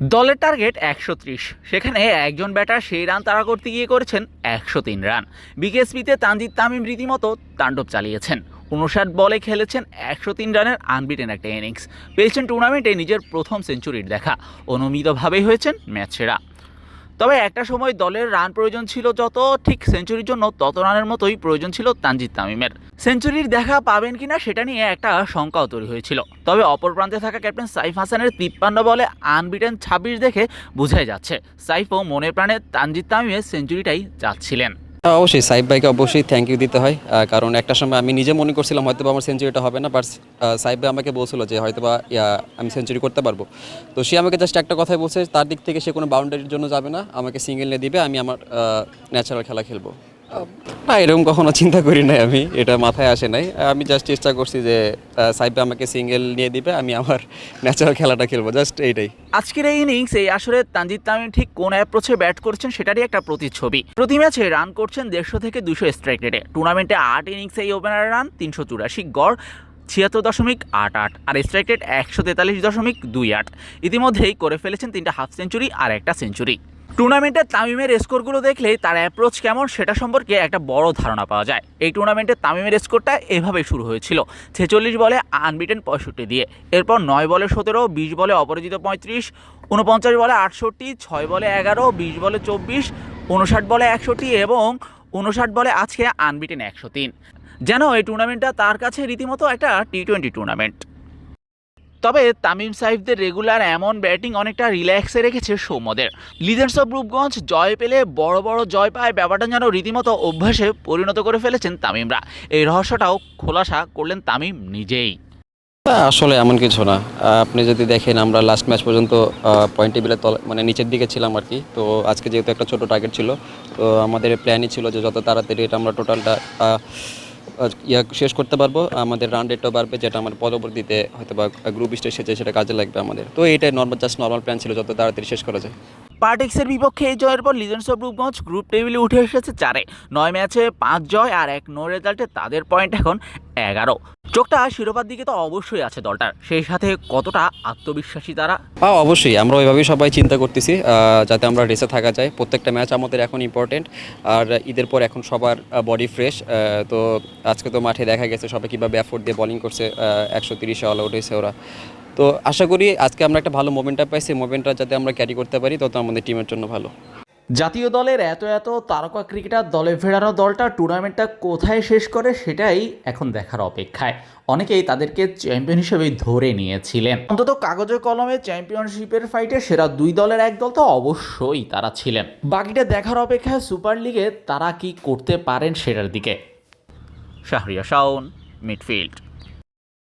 দলের টার্গেট একশো ত্রিশ। সেখানে একজন ব্যাটার সেই রান তারা করতে গিয়ে করেছেন একশো তিন রান। বিকেএসপিতে তানজিদ তামিম রীতিমতো তাণ্ডব চালিয়েছেন। উনষাট বলে খেলেছেন একশো তিন রানের আনবিটেন একটা ইনিংস। পেয়েছেন টুর্নামেন্টে নিজের প্রথম সেঞ্চুরির দেখা। অনুমিতভাবেই হয়েছেন ম্যাচ সেরা। তবে একটা সময় দলের রান প্রয়োজন ছিল যত ঠিক সেঞ্চুরির জন্য তত রানের মতোই প্রয়োজন ছিল তানজিদ তামিমের। সেঞ্চুরির দেখা পাবেন কিনা সেটা নিয়ে একটা শঙ্কাও তৈরি হয়েছিল। তবে অপর প্রান্তে থাকা ক্যাপ্টেন সাইফ হাসানের তিপ্পান্ন বলে আনবিটেন ছাব্বিশ দেখে বোঝাই যাচ্ছে। সাইফও মনে প্রাণে তানজিদ তামিমের সেঞ্চুরিটাই চাচ্ছিলেন। হ্যাঁ, অবশ্যই সাইব ভাইকে অবশ্যই থ্যাংক ইউ দিতে হয়। কারণ একটা সময় আমি নিজে মনে করছিলাম হয়তো আমার সেঞ্চুরিটা হবে না বাট সাইব ভাই আমাকে বলছিল যে হয়তো বা আমি সেঞ্চুরি করতে পারব। তো সে আমাকে জাস্ট একটা কথাই বলছে, তার দিক থেকে সে কোনো বাউন্ডারির জন্য যাবে না, আমাকে সিঙ্গেল নিয়ে দিবে, আমি আমার ন্যাচারাল খেলা খেলব। না, এরকম কখনো চিন্তা করি নাই আমি, এটা মাথায় আসে নাই। আমি জাস্ট চেষ্টা করছি যে সাইব আমাকে সিঙ্গেল নিয়ে দিবে, আমি আমার ন্যাচারাল খেলাটা খেলব জাস্ট এইটাই। আজকের এই ইনিংস এই আসরে তানজিদ তামিম ঠিক কোন অ্যাপ্রোচে ব্যাট করছেন সেটারই একটা প্রতিচ্ছবি। প্রতি ম্যাচে রান করছেন দেড়শো থেকে দুশো স্ট্রাইক রেটে টুর্নামেন্টে আট ইনিংসে এই ওপেনার রান তিনশো চুরাশি গড়, ছিয়াত্তর দশমিক আট আট, আর স্ট্রাইক রেট একশো তেতাল্লিশ দশমিক দুই আট। ইতিমধ্যেই করে ফেলেছেন তিনটা হাফ সেঞ্চুরি আর একটা সেঞ্চুরি টুর্নামেন্টে তামিমের স্কোরগুলো দেখলেই তার অ্যাপ্রোচ কেমন সেটা সম্পর্কে একটা বড় ধারণা পাওয়া যায়। এই টুর্নামেন্টে তামিমের স্কোরটা এভাবেই শুরু হয়েছিল, ছেচল্লিশ বলে আনবিটেন পঁয়ষট্টি দিয়ে। এরপর নয় বলে সতেরো, বিশ বলে অপরাজিত পঁয়ত্রিশ, উনপঞ্চাশ বলে আটষট্টি, ছয় বলে এগারো, বিশ বলে চব্বিশ, উনষাট বলে একষট্টি এবং উনষাট বলে আজকে আনবিটেন একশো তিন। যেন এই টুর্নামেন্টটা তার কাছে রীতিমতো একটা টি টোয়েন্টি টুর্নামেন্ট তবে তামিম সাইফদের রেগুলার এমন ব্যাটিং অনেকটা রিল্যাক্সে রেখেছে সৌম্যদের। লিজেন্ডস অফ রূপগঞ্জ জয় পেলে বড় বড় জয় পায় ব্যাপারটা যেন রীতিমতো অভ্যাসে পরিণত করে ফেলেছেন তামিমরা। এই রহস্যটাও খোলাসা করলেন তামিম নিজেই। আসলে এমন কিছু না। আপনি যদি দেখেন, আমরা লাস্ট ম্যাচ পর্যন্ত পয়েন্ট টেবিলের তল মানে নিচের দিকে ছিলাম আর কি। তো আজকে যেহেতু একটা ছোট টার্গেট ছিল, তো আমাদের প্ল্যানই ছিল যে যত তাড়াতাড়ি এটা আমরা টোটালটা ইয়া শেষ করতে পারব। আমাদের রান রেটও বাড়বে, যেটা আমার পরবর্তীতে হয়তো বা গ্রুপ স্টেজ এসেছে সেটা কাজে লাগবে আমাদের। তো এটাই নর্মাল জাস্ট নর্মাল প্ল্যান ছিল, যত তাড়াতাড়ি শেষ করা যায়। পার্টিক্সের বিপক্ষে এই জয়ের পর লিজেন্ডস অফ রূপগঞ্জ গ্রুপ টেবিলে উঠে এসেছে চারে। নয় ম্যাচে পাঁচ জয় আর এক নো রেজাল্টে তাদের পয়েন্ট এখন এগারো। চোখটা শিরোপার দিকে তো অবশ্যই আছে দলটার। সেই সাথে কতটা আত্মবিশ্বাসী তারা? হ্যাঁ অবশ্যই। আমরা ওইভাবেই সবাই চিন্তা করতেছি যাতে আমরা রেসে থাকা যায়। প্রত্যেকটা ম্যাচ আমাদের এখন ইম্পর্টেন্ট আর ঈদের পর এখন সবার বডি ফ্রেশ তো আজকে তো মাঠে দেখা গেছে সবাই কীভাবে অ্যাফোর্ড দিয়ে বোলিং করছে একশো তিরিশে অল আউট হয়েছে ওরা। তো আশা করি আজকে আমরা একটা ভালো মোমেন্টটা পাইছি। মোমেন্টটা যাতে আমরা ক্যারি করতে পারি, তত আমাদের টিমের জন্য ভালো। জাতীয় দলের এত এত তারকা ক্রিকেটার দলে ফেরানো দলটা টুর্নামেন্টটা কোথায় শেষ করে সেটাই এখন দেখার অপেক্ষায়। অনেকেই তাদেরকে চ্যাম্পিয়ন হিসেবে ধরে নিয়েছিলেন। অন্তত কাগজে কলমে চ্যাম্পিয়নশিপের ফাইটে সেরা দুই দলের এক দল তো অবশ্যই তারা ছিলেন। বাকিটা দেখার অপেক্ষায় সুপার লিগে তারা কি করতে পারেন সেটার দিকে। শাহরিয়া শাওন, মিডফিল্ড।